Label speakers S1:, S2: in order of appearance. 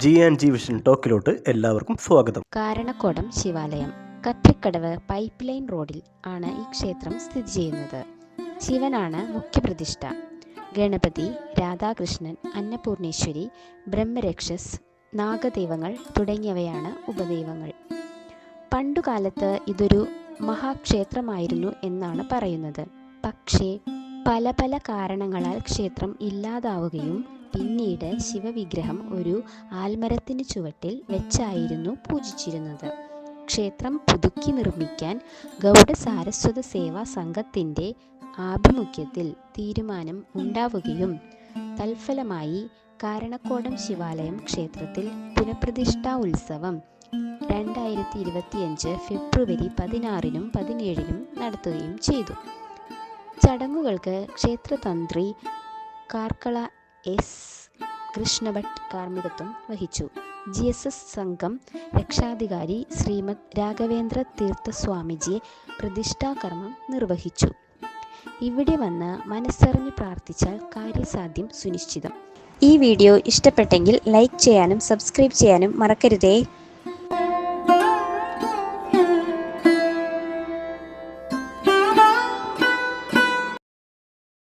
S1: G and G vision ടോക്കിലോട്ട് എല്ലാവർക്കും സ്വാഗതം.
S2: കാരണക്കോടം ശിവാലയം കത്രിക്കടവ് പൈപ്പ് ലൈൻ റോഡിൽ ആണ് ഈ ക്ഷേത്രം സ്ഥിതി ചെയ്യുന്നത്. ശിവനാണ് മുഖ്യപ്രതിഷ്ഠ. ഗണപതി രാധാകൃഷ്ണൻ അന്നപൂർണേശ്വരി ബ്രഹ്മരക്ഷസ് നാഗദൈവങ്ങൾ തുടങ്ങിയവയാണ് ഉപദൈവങ്ങൾ. പണ്ടുകാലത്ത് ഇതൊരു മഹാക്ഷേത്രമായിരുന്നു എന്നാണ് പറയുന്നത്. പക്ഷേ പല പല കാരണങ്ങളാൽ ക്ഷേത്രം ഇല്ലാതാവുകയും പിന്നീട് ശിവവിഗ്രഹം ഒരു ആൽമരത്തിന് ചുവട്ടിൽ വെച്ചായിരുന്നു പൂജിച്ചിരുന്നത്. ക്ഷേത്രം പുതുക്കി നിർമ്മിക്കാൻ ഗൗഡ സാരസ്വത സേവാ സംഘത്തിന്റെ ആഭിമുഖ്യത്തിൽ തീരുമാനം ഉണ്ടാവുകയും തൽഫലമായി കാരണക്കോടം ശിവാലയം ക്ഷേത്രത്തിൽ പുനഃപ്രതിഷ്ഠാ ഉത്സവം രണ്ടായിരത്തി ഇരുപത്തിയഞ്ച് ഫെബ്രുവരി പതിനാറിനും പതിനേഴിനും നടത്തുകയും ചെയ്തു. ചടങ്ങുകൾക്ക് ക്ഷേത്രതന്ത്രി കാർക്കള എസ്. കൃഷ്ണഭട്ട് കാർമ്മികത്വം വഹിച്ചു. ജി എസ് എസ് സംഘം രക്ഷാധികാരി ശ്രീമദ് രാഘവേന്ദ്ര തീർത്ഥസ്വാമിജിയെ പ്രതിഷ്ഠാകർമ്മം നിർവഹിച്ചു. ഇവിടെ വന്ന് മനസ്സറിഞ്ഞ് പ്രാർത്ഥിച്ചാൽ കാര്യസാധ്യം സുനിശ്ചിതം. ഈ വീഡിയോ ഇഷ്ടപ്പെട്ടെങ്കിൽ ലൈക്ക് ചെയ്യാനും സബ്സ്ക്രൈബ് ചെയ്യാനും മറക്കരുതേ.